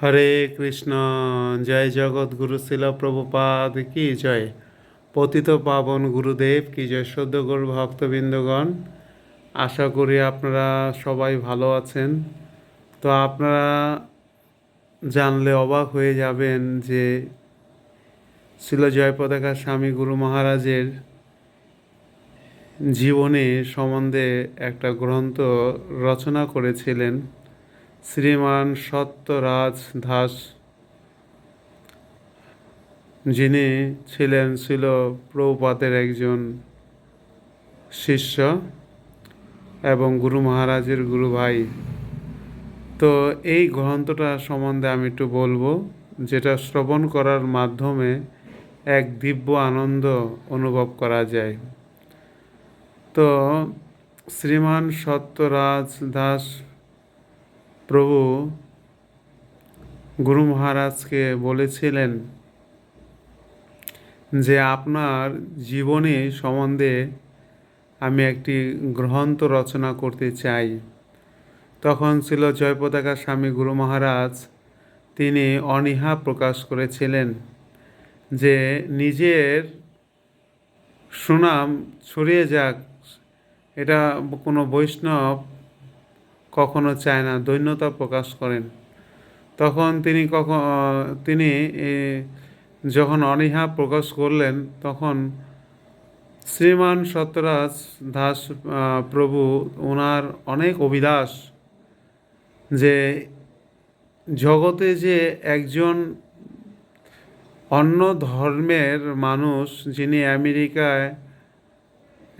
হরে কৃষ্ণ, জয় জগৎগুরু শিল প্রভুপাদ কি জয়। পতিত পাবন গুরুদেব কি জয়। সদ্য গুরু ভক্তবৃন্দগণ, আশা করি আপনারা সবাই ভালো আছেন। তো আপনারা জানলে অবাক হয়ে যাবেন যে শিল জয় পতাকা স্বামী গুরু মহারাজের জীবনী সম্বন্ধে একটা গ্রন্থ রচনা করেছিলেন। শ্রীমান সত্যরাজ দাস, যিনি ছিলেন ছিল প্রভুপাতের একজন শিষ্য এবং গুরু মহারাজের গুরু ভাই। তো এই গ্রন্থটা সম্বন্ধে আমি একটু বলব, যেটা শ্রবণ করার মাধ্যমে এক দিব্য আনন্দ অনুভব করা যায়। তো শ্রীমান সত্যরাজ দাস প্রভু, গুরু মহারাজকে বলেছিলেন যে আপনার জীবনী সম্বন্ধে আমি একটি গ্রন্থ রচনা করতে চাই। তখন ছিল জয়পতাকা স্বামী গুরু মহারাজ, তিনি অনীহা প্রকাশ করেছিলেন যে নিজের সুনাম ছড়িয়ে যাক, এটা কোনো বৈষ্ণব কখনো চায় না, দৈন্যতা প্রকাশ করেন। তখন তিনি কখন তিনি যখন অনীহা প্রকাশ করলেন, তখন শ্রীমান সত্যরাজ দাস প্রভু ওনার অনেক অভিলাষ যে জগতে যে একজন অন্য ধর্মের মানুষ যিনি আমেরিকায়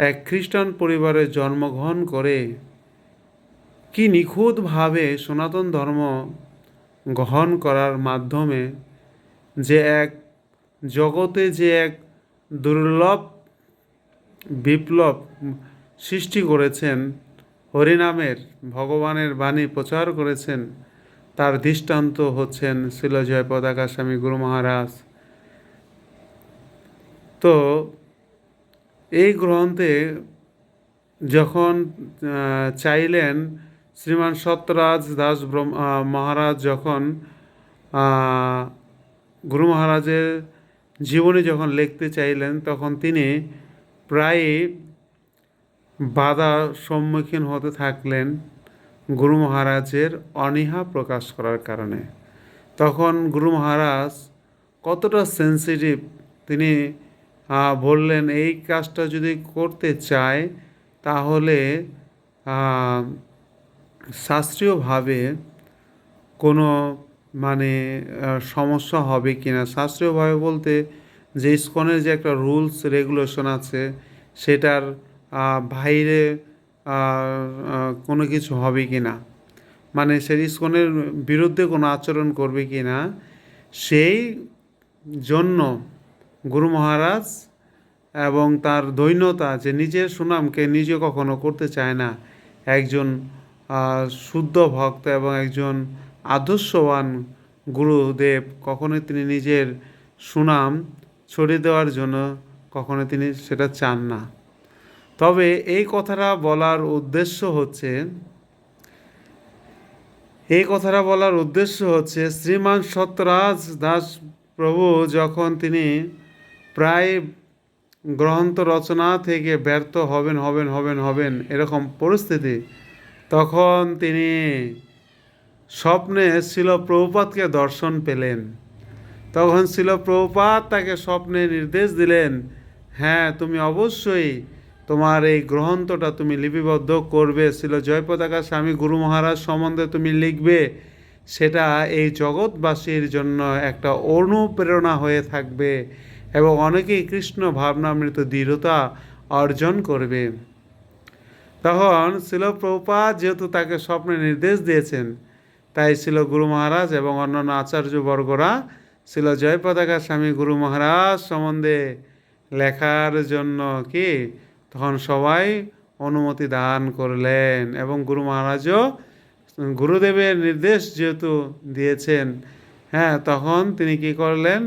এক খ্রিস্টান পরিবারে জন্মগ্রহণ করে কি নিখুঁতভাবে সনাতন ধর্ম গ্রহণ করার মাধ্যমে যে এক জগতে যে এক দুর্লভ বিপ্লব সৃষ্টি করেছেন, হরিনামের ভগবানের বাণী প্রচার করেছেন, তার দৃষ্টান্ত হচ্ছেন শিলজয় পতাকা স্বামী গুরু মহারাজ। তো এই গ্রন্থে যখন চাইলেন শ্রীমান সত্যরাজ দাস মহারাজ যখন গুরু মহারাজের জীবনী যখন লিখতে চাইলেন, তখন তিনি প্রায় বাধা সম্মুখীন হতে থাকলেন গুরু মহারাজের অনীহা প্রকাশ করার কারণে। তখন গুরু মহারাজ কতটা সেন্সিটিভ তিনি বললেন, এই কাজটা যদি করতে চায়, তাহলে শাস্ত্রীয়ভাবে কোনো মানে সমস্যা হবে কি না শাস্ত্রীয়ভাবে বলতে যে ইস্কনের যে একটা রুলস, রেগুলেশন আছে, সেটার বাইরে কোনো কিছু হবে কি না মানে সে ইস্কনের বিরুদ্ধে কোনো আচরণ করবে কি না সেই জন্য গুরু মহারাজ এবং তার দৈন্যতা যে নিজের সুনামকে নিজে কখনো করতে চায় না, একজন শুদ্ধ ভক্ত এবং একজন আদর্শবান গুরুদেব, কখনোই তিনি নিজের সুনাম ছড়িয়ে দেওয়ার জন্য কখনো তিনি সেটা চান না। তবে এই কথাটা বলার উদ্দেশ্য হচ্ছে, এই কথাটা বলার উদ্দেশ্য হচ্ছে, শ্রীমান সত্যরাজ দাস প্রভু যখন তিনি প্রায় গ্রন্থ রচনা থেকে ব্যর্থ হবেন হবেন হবেন হবেন, এরকম পরিস্থিতি তখন তিনি স্বপ্নে শিল প্রভুপাতকে দর্শন পেলেন। তখন শিল প্রভুপাত তাকে স্বপ্নে নির্দেশ দিলেন হ্যাঁ তুমি অবশ্যই তোমার এই গ্রন্থটা তুমি লিপিবদ্ধ করবে। শিল জয় পতাকা স্বামী গুরু মহারাজ সম্বন্ধে তুমি লিখবে। সেটা এই জগৎবাসীর জন্য একটা অনুপ্রেরণা হয়ে থাকবে এবং অনেকেই কৃষ্ণ ভাবনামৃত দৃঢ়তা অর্জন করবে। তখন শিল যেহেতু তাকে স্বপ্নে নির্দেশ দিয়েছেন, তাই ছিল গুরু মহারাজ এবং অন্যান্য আচার্যবর্গরা ছিল জয় পতাকা স্বামী গুরু মহারাজ সম্বন্ধে লেখার জন্য কি, তখন সবাই অনুমতি দান করলেন এবং গুরু মহারাজও গুরুদেবের নির্দেশ যেহেতু দিয়েছেন হ্যাঁ তখন তিনি কি করলেন,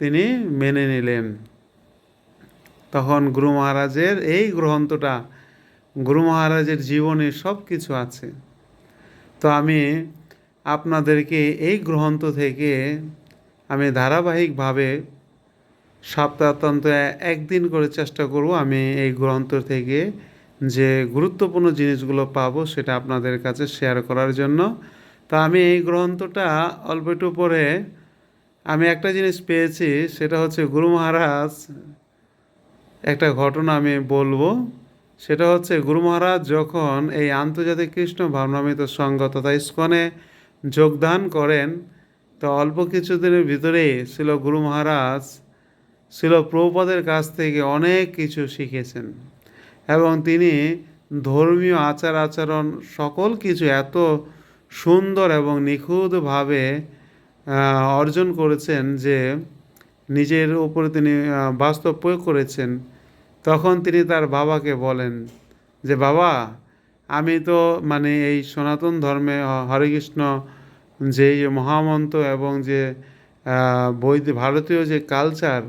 তিনি মেনে নিলেন। তখন গুরু মহারাজের এই গ্রন্থটা গুরু মহারাজের জীবনে সব কিছু আছে। তো আমি আপনাদেরকে এই গ্রন্থ থেকে আমি ধারাবাহিকভাবে সপ্তাহান্ত একদিন করে চেষ্টা করব আমি এই গ্রন্থ থেকে যে গুরুত্বপূর্ণ জিনিসগুলো পাবো সেটা আপনাদের কাছে শেয়ার করার জন্য। তা আমি এই গ্রন্থটা অল্প একটু পরে আমি একটা জিনিস পেয়েছি, সেটা হচ্ছে গুরু মহারাজ একটা ঘটনা আমি বলব। সেটা হচ্ছে গুরু মহারাজ যখন এই আন্তর্জাতিক কৃষ্ণ ভাবনামিত সংঘ তথা ইস্কনে যোগদান করেন, তো অল্প কিছুদিনের ভিতরেই ছিল গুরু মহারাজ ছিল প্রভুপদের কাছ থেকে অনেক কিছু শিখেছেন এবং তিনি ধর্মীয় আচার আচরণ সকল কিছু এত সুন্দর এবং নিখুঁতভাবে অর্জন করেছেন যে নিজের উপরে তিনি বাস্তব প্রয়োগ করেছেন। তখন তিনি তার বাবাকে বলেন যে, বাবা, আমি তো মানে এই সনাতন ধর্মে, হ- হরে কৃষ্ণ, যে মহামন্ত্র এবং যে বৈদ ভারতীয় যে কালচার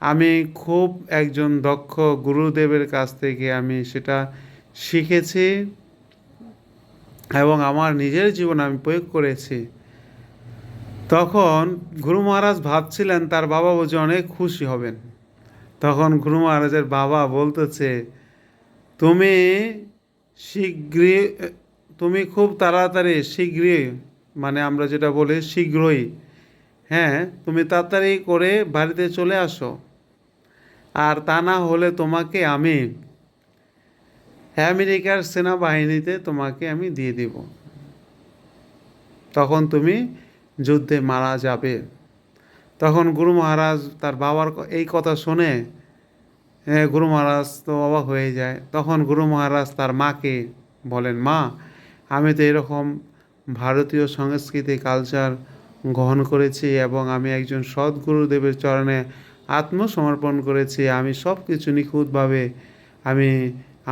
আমি খুব একজন দক্ষ গুরুদেবের কাছ থেকে আমি সেটা শিখেছি এবং আমার নিজের জীবন আমি প্রয়োগ করেছি। তখন গুরু মহারাজ ভাবছিলেন, তার বাবা বুঝে অনেক খুশি হবেন। তখন গুরু মহারাজের বাবা বলতেছে, তুমি শীঘ্রই, তুমি খুব তাড়াতাড়ি শীঘ্রই মানে আমরা যেটা বলি শীঘ্রই হ্যাঁ তুমি তাড়াতাড়ি করে বাড়িতে চলে আসো। আর তা না হলে তোমাকে আমি আমেরিকার সেনাবাহিনীতে তোমাকে আমি দিয়ে দিব। তখন তুমি যুদ্ধে মারা যাবে। তখন গুরু মহারাজ তার বাবার এই কথা শুনে গুরু মহারাজ তো অবাক হয়ে যায়। তখন গুরু মহারাজ তার মাকে বলেন, মা, আমি তো এরকম ভারতীয় সংস্কৃতি কালচার গ্রহণ করেছি এবং আমি একজন সৎ গুরুদেবের চরণে আত্মসমর্পণ করেছি। আমি সব কিছু নিখুঁতভাবে আমি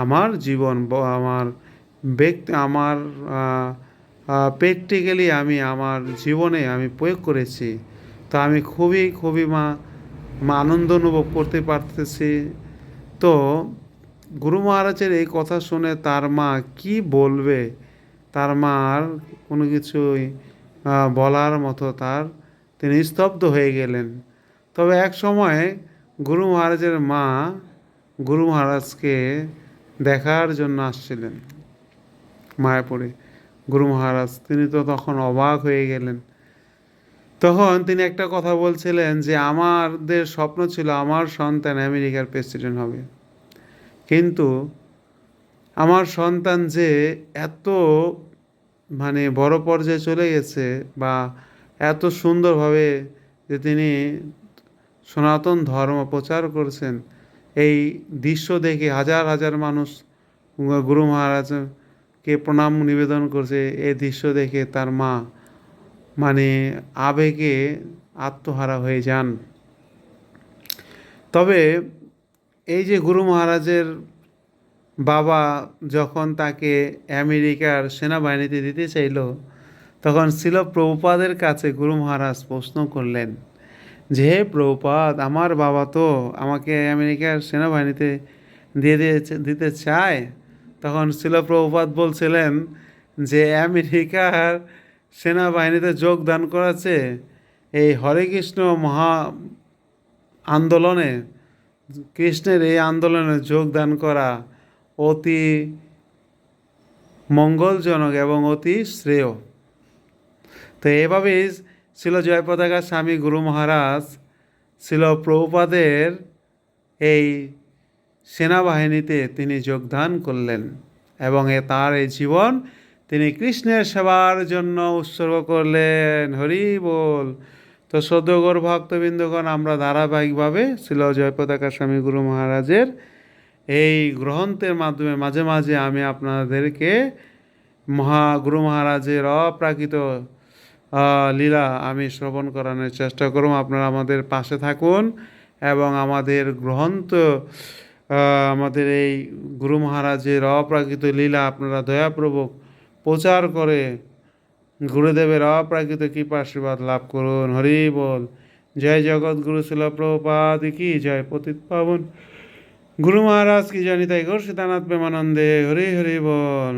আমার জীবন আমার ব্যক্তি, আমার প্র্যাকটিক্যালি আমি আমার জীবনে আমি প্রয়োগ করেছি। তো আমি খুবই খুবই মা মা আনন্দ অনুভব করতে পারতেছি। তো গুরু মহারাজের এই কথা শুনে তার মা কি বলবে? তার মার কোনো কিছুই বলার মতো তার তিনি স্তব্ধ হয়ে গেলেন। তবে এক সময় গুরু মহারাজের মা গুরু মহারাজকে দেখার জন্য আসছিলেন। মায়াপুরে। গুরু মহারাজ তিনি তো তখন অবাক হয়ে গেলেন। তখন তিনি একটা কথা বলছিলেন যে, আমাদের স্বপ্ন ছিল আমার সন্তান আমেরিকার প্রেসিডেন্ট হবে। কিন্তু আমার সন্তান যে এত মানে বড় পর্যায়ে চলে গেছে বা এত সুন্দরভাবে যে তিনি সনাতন ধর্ম প্রচার করছেন, এই দৃশ্য দেখে হাজার হাজার মানুষ গুরু মহারাজকে প্রণাম নিবেদন করছে, এই দৃশ্য দেখে তার মা মানে আবেগে আত্মহারা হয়ে যান। তবে এই যে গুরু মহারাজের বাবা যখন তাকে আমেরিকার সেনাবাহিনীতে দিতে চাইল, তখন ছিল প্রভুপাদের কাছে গুরু মহারাজ প্রশ্ন করলেন, যে হে প্রভুপাদ, আমার বাবা তো আমাকে আমেরিকার সেনাবাহিনীতে দিয়ে দিতে চায়? তখন ছিল প্রভুপাদ বলছিলেন, যে আমেরিকার সেনাবাহিনীতে যোগদান করেছে এই হরে কৃষ্ণ মহা আন্দোলনে। কৃষ্ণের এই আন্দোলনে যোগদান করা অতি মঙ্গলজনক এবং অতি শ্রেয়। তো এভাবেই ছিল জয়পতাকা স্বামী গুরু মহারাজ, ছিল প্রভুপাদের এই সেনাবাহিনীতে তিনি যোগদান করলেন এবং এ তার এই জীবন তিনি কৃষ্ণের সেবার জন্য উৎসর্গ করলেন। হরি বল। তো সদ্যগর ভক্তবৃন্দগণ, আমরা ধারাবাহিকভাবে ছিল জয়পতাকা স্বামী গুরু মহারাজের এই গ্রন্থের মাধ্যমে মাঝে মাঝে আমি আপনাদেরকে মহা গুরু মহারাজের অপ্রাকৃত লীলা আমি শ্রবণ করানোর চেষ্টা করব। আপনারা আমাদের পাশে থাকুন এবং আমাদের গ্রন্থ আমাদের এই গুরু মহারাজের অপ্রাকৃত লীলা আপনারা দয়াপূর্বক প্রচার করে। গুরুদেবের অপ্রাকৃত কৃপা আশীর্বাদ লাভ করুন। হরি বল। জয় জগৎ গুরু শিল প্রপাদ কি জয় পতিত পাবন। গুরু মহারাজ কি জানি তাই গোর সীতানাথ প্রেমানন্দে। হরি হরি বল।